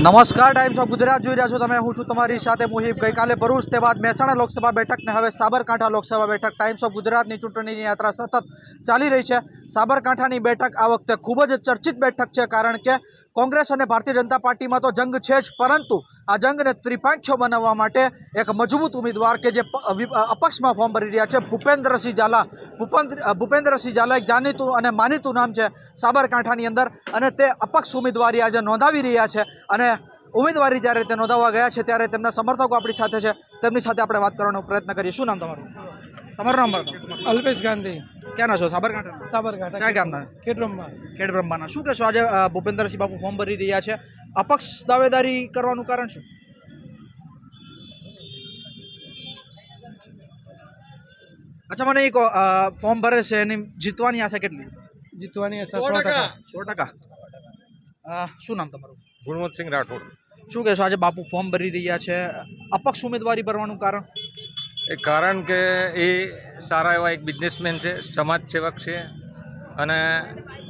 નમસ્કાર times of Gujarat જોઈ રહ્યા છો તમે. હું છું તમારી સાથે મુહિબ. ગઈકાલે ભરૂચ તે બાદ મહેસાણા લોકસભા બેઠક ને હવે સાબરકાંઠા લોકસભા બેઠક. ટાઈમ્સ ઓફ ગુજરાતની ચૂંટણીની યાત્રા સતત ચાલી રહી છે. સાબરકાંઠાની બેઠક આ વખતે ખૂબ જ ચર્ચિત બેઠક છે, કારણ કે કોંગ્રેસ અને ભારતીય જનતા પાર્ટીમાં તો જંગ છે જ, પરંતુ આ જંગને ત્રિપાંખ્યો બનાવવા માટે એક મજબૂત ઉમેદવાર કે જે અપક્ષમાં ફોર્મ ભરી રહ્યા છે. ભૂપેન્દ્રસિંહ ઝાલા ભૂપેન્દ્ર ભૂપેન્દ્રસિંહ ઝાલા એક જાણીતું અને માનીતું નામ છે સાબરકાંઠાની અંદર અને તે અપક્ષ ઉમેદવારી આજે નોંધાવી રહ્યા છે અને ઉમેદવારી જ્યારે તે નોંધાવવા ગયા છે ત્યારે તેમના સમર્થકો આપણી સાથે છે. તેમની સાથે આપણે વાત કરવાનો પ્રયત્ન કરીએ. શું નામ તમારું? તમારું નામ અલ્પેશ ગાંધી. ક્યાંના છો? સાબરકાંઠા સાબરકાંઠા કયા ગામના? ખેડબ્રહ્મા ખેડ બ્રહ્માના શું કહેશો આજે ભૂપેન્દ્રસિંહ બાપુ ફોર્મ ભરી રહ્યા છે? અપક્ષ દાવેદારી કરવાનું કારણ શું? અચ્છા મને એક ફોર્મ ભરે છે એની જીતવાની આશા કેટલી? જીતવાની આશા સો ટકા. સો ટકા? શું નામ તમારું? ગુણવંતસિંહ રાઠોડ. શું કહેશો આજે બાપુ ફોર્મ ભરી રહ્યા છે? અપક્ષ ઉમેદવારી ભરવાનું કારણ? કારણ કે એ સારા એવા એક બિઝનેસમેન છે સમાજ સેવક છે અને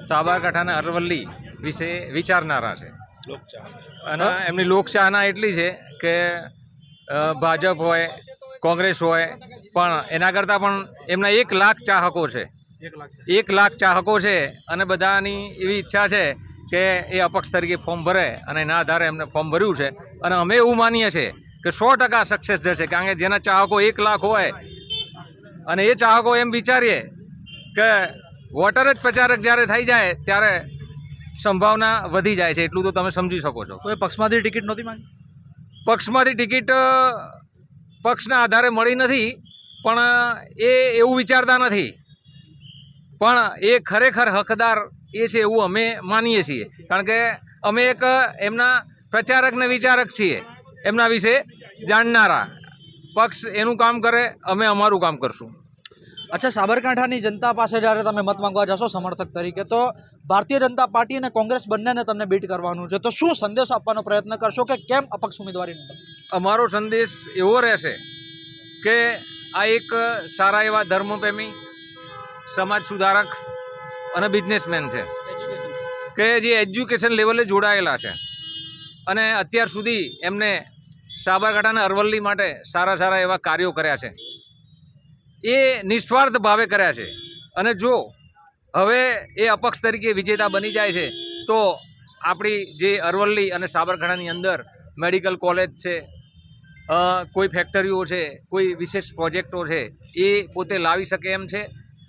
સાબરકાંઠાના અરવલ્લી વિશે વિચારનારા છે. અને એમની લોકચાહના એટલી છે કે ભાજપ હોય કોંગ્રેસ હોય પણ એના કરતાં પણ એમના એક લાખ ચાહકો છે. એક લાખ ચાહકો છે અને બધાની એવી ઈચ્છા છે કે એ અપક્ષ તરીકે ફોર્મ ભરે અને એના આધારે એમને ફોર્મ ભર્યું છે. અને અમે એવું માનીએ છીએ કે સો ટકા સક્સેસ જશે કારણ કે જેના ચાહકો એક લાખ હોય અને એ ચાહકો એમ વિચારીએ કે વોટર જ પ્રચારક જ્યારે થઈ જાય ત્યારે સંભાવના વધી જાય છે. એટલું તો તમે સમજી શકો છો. કોઈ પક્ષમાંથી ટિકિટ નહોતી માંગી? પક્ષમાંથી ટિકિટ પક્ષના આધારે મળી નથી પણ એ એવું વિચારતા નથી. પણ એ ખરેખર હકદાર એ છે એવું અમે માનીએ છીએ. કારણ કે અમે એક એમના પ્રચારક ને વિચારક છીએ. એમના વિશે જાણનારા. પક્ષ એનું કામ કરે અમે અમારું કામ કરશું. અચ્છા સાબરકાંઠાની જનતા પાસે જ્યારે તમે મત માંગવા જશો સમર્થક તરીકે તો ભારતીય જનતા પાર્ટી અને કોંગ્રેસ બંનેને તમને બીટ કરવાનું છે. તો શું સંદેશ આપવાનો પ્રયત્ન કરશો કે કેમ અપક્ષ ઉમેદવારી અમારો સંદેશ એવો રહેશે કે આ એક સારા એવા ધર્મપ્રેમી સમાજ સુધારક અને બિઝનેસમેન છે. કે જે એજ્યુકેશન લેવલે જોડાયેલા છે. અને અત્યાર સુધી એમને સાબરકાંઠાના અરવલ્લી માટે સારા સારા એવા કાર્યો કર્યા છે. એ નિસ્વાર્થ ભાવે કર્યા છે. અને જો હવે એ અપક્ષ તરીકે વિજેતા બની જાય છે, તો આપણી જે અરવલ્લી અને સાબરકાંઠાની અંદર મેડિકલ કોલેજ છે કોઈ ફેક્ટરીઓ છે, કોઈ વિશેષ પ્રોજેક્ટો છે, એ પોતે લાવી શકે એમ છે.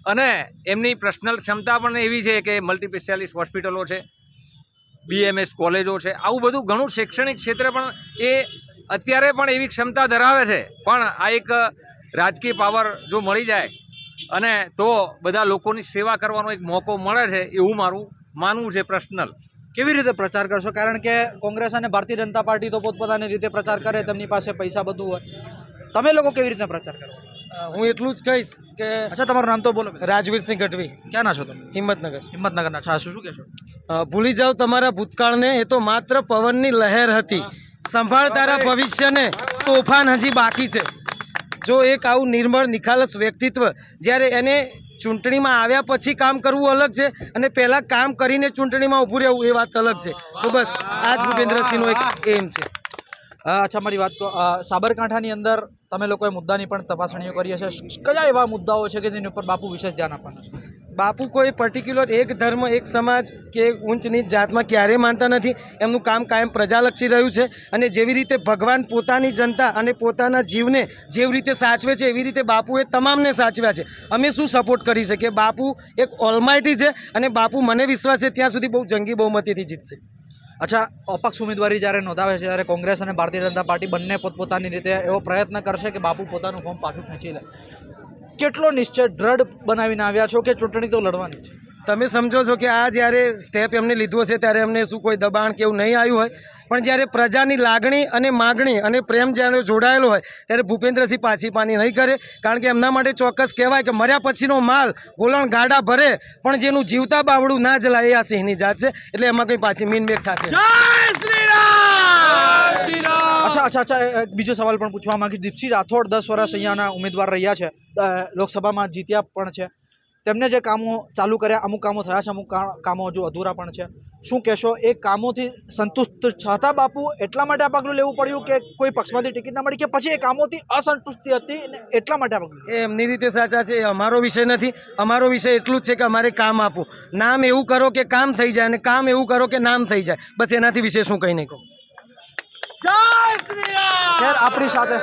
અને એમની પર્સનલ ક્ષમતા પણ એવી છે કે મલ્ટીસ્પેશિયાલિસ્ટ હોસ્પિટલો છે, બીએમએસ કોલેજો છે, આવું બધું ઘણું શૈક્ષણિક ક્ષેત્રે પણ એ અત્યારે પણ એવી ક્ષમતા ધરાવે છે. પણ આ એક રાજકીય પાવર જો મળી જાય અને તો બધા લોકોની સેવા કરવાનો એક મોકો મળે છે એવું મારું માનવું છે પર્સનલ કેવી રીતે પ્રચાર કરશો? કારણ કે કોંગ્રેસ અને ભારતીય જનતા પાર્ટી તો પોતપોતાની રીતે પ્રચાર કરે તેમની પાસે પૈસા બધું હોય. તમે લોકો કેવી રીતે પ્રચાર કરો? હું એટલું જ કહીશ કે અચ્છા તમારું નામ તો બોલો રાજવીરસિંહ ગઢવી. ક્યાં ના છો તમે? હિંમતનગર. હિંમતનગરના છો. શું શું કહેશો? ભૂલી જાઓ તમારા ભૂતકાળને એ તો માત્ર પવનની લહેર હતી. સંભાળ તારા ભવિષ્યને. તોફાન હજી બાકી છે. જો એક આવું નિર્મળ નિખાલસ વ્યક્તિત્વ જ્યારે એને ચૂંટણીમાં આવ્યા પછી કામ કરવું અલગ છે અને પહેલાં કામ કરીને ચૂંટણીમાં ઊભું રહેવું એ વાત અલગ છે. તો બસ આ જ ભૂપેન્દ્રસિંહનો એક એમ છે. અચ્છા મારી વાત તો સાબરકાંઠાની અંદર તમે લોકોએ મુદ્દાની પણ તપાસણીઓ કરી હશે. કયા એવા મુદ્દાઓ છે કે જેની ઉપર બાપુ વિશેષ ધ્યાન આપવાના? છે? બાપુ કોઈ પર્ટિક્યુલર એક ધર્મ, એક સમાજ કે ઊંચ નીચ જાતમાં ક્યારેય માનતા નથી. એમનું કામ કાયમ પ્રજાલક્ષી રહ્યું છે અને જેવી રીતે ભગવાન પોતાની જનતા અને પોતાના જીવને જેવી રીતે સાચવે છે, એવી રીતે બાપુએ તમામને સાચવ્યા છે. અમે શું સપોર્ટ કરી શકીએ? બાપુ એક ઓલમાયથી છે અને બાપુ મને વિશ્વાસ છે ત્યાં સુધી બહુ જંગી બહુમતીથી જીતશે. અચ્છા, અપક્ષ ઉમેદવારી જ્યારે નોંધાવે છે ત્યારે કોંગ્રેસ અને ભારતીય જનતા પાર્ટી બંને પોતપોતાની રીતે એવો પ્રયત્ન કરશે કે બાપુ પોતાનું ફોર્મ પાછું ખેંચી લે. કેટલો નિશ્ચય દ્રઢ બનાવીને આવ્યા છો કે ચૂંટણી તો લડવાની છે? તમે સમજો છો કે આ જ્યારે સ્ટેપ એમને લીધું હશે ત્યારે એમને શું કોઈ દબાણ કે એવું નહીં આવ્યું હોય. પણ જ્યારે પ્રજાની લાગણી અને માગણી અને પ્રેમ જ્યારે જોડાયેલો હોય ત્યારે ભૂપેન્દ્રસિંહ પાછી પાની નહીં કરે. કારણ કે એમના માટે ચોક્કસ કહેવાય કે મર્યા પછીનો માલ ગોલણ ગાડા ભરે પણ જેનું જીવતા બાવડું ના જલાય એ આ સિંહની જાત છે. એટલે એમાં કંઈ પાછી મીનબેક થશે અચ્છા અચ્છા અચ્છા બીજો સવાલ પણ પૂછવા માંગીશ. દીપસિંહ રાઠોડ દસ વર્ષ અહીંયાના ઉમેદવાર રહ્યા છે. લોકસભામાં જીત્યા પણ છે. તેમને જે કામો ચાલુ કર્યા અમુક કામો થયા છે અમુક કામો હજુ અધૂરા પણ છે. શું કહેશો એ કામોથી સંતુષ્ટ છતાં બાપુ એટલા માટે આ પગલું લેવું પડ્યું કે કોઈ પક્ષમાંથી ટિકિટ ના મળી કે પછી એ કામોથી અસંતુષ્ટિ હતી ને એટલા માટે આ પગલું? એ એમની રીતે સાચા છે એ અમારો વિષય નથી. અમારો વિષય એટલું જ છે કે અમારે કામ આપવું. નામ એવું કરો કે કામ થઈ જાય અને કામ એવું કરો કે નામ થઈ જાય. બસ એનાથી વિશે શું કંઈ નહીં કહું. ખેર આપણી સાથે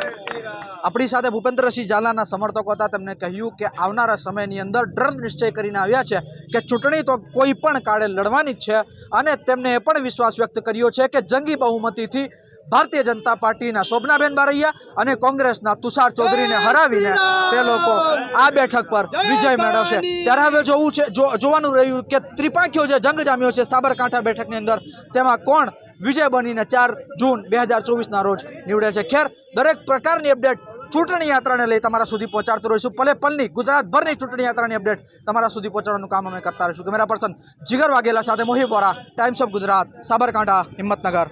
આપણી સાથે ભૂપેન્દ્રસિંહ ઝાલાના સમર્થકો હતા. તેમને કહ્યું કે આવનારા સમયની અંદર દ્રઢ નિશ્ચય કરીને આવ્યા છે કે ચૂંટણી તો કોઈ પણ કાળે લડવાની જ છે અને તેમને એ પણ વિશ્વાસ વ્યક્ત કર્યો છે કે જંગી બહુમતીથી ભારતીય જનતા પાર્ટીના શોભનાબેન બારૈયા અને કોંગ્રેસના તુષાર ચૌધરીને હરાવીને તે લોકો આ બેઠક પર વિજય મેળવશે. ત્યારે હવે જોવું છે જોવાનું રહ્યું કે ત્રિપાંખીઓ જે જંગ જામ્યો છે સાબરકાંઠા બેઠકની અંદર તેમાં કોણ વિજય બનીને ચાર જૂન બે હજાર ચોવીસના રોજ નીવડે છે. ખેર, દરેક પ્રકારની અપડેટ ચૂંટણી યાત્રાને લઈ તમારા સુધી પહોંચાડતું રહીશું. પલે પલની ગુજરાતભરની ચૂંટણી યાત્રાની અપડેટ તમારા સુધી પહોંચાડવાનું કામ અમે કરતા રહીશું. કેમેરા પર્સન જીગર વાઘેલા સાથે મોહિબ વોરા ટાઈમ્સ ઓફ ગુજરાત સાબરકાંઠા, હિંમતનગર.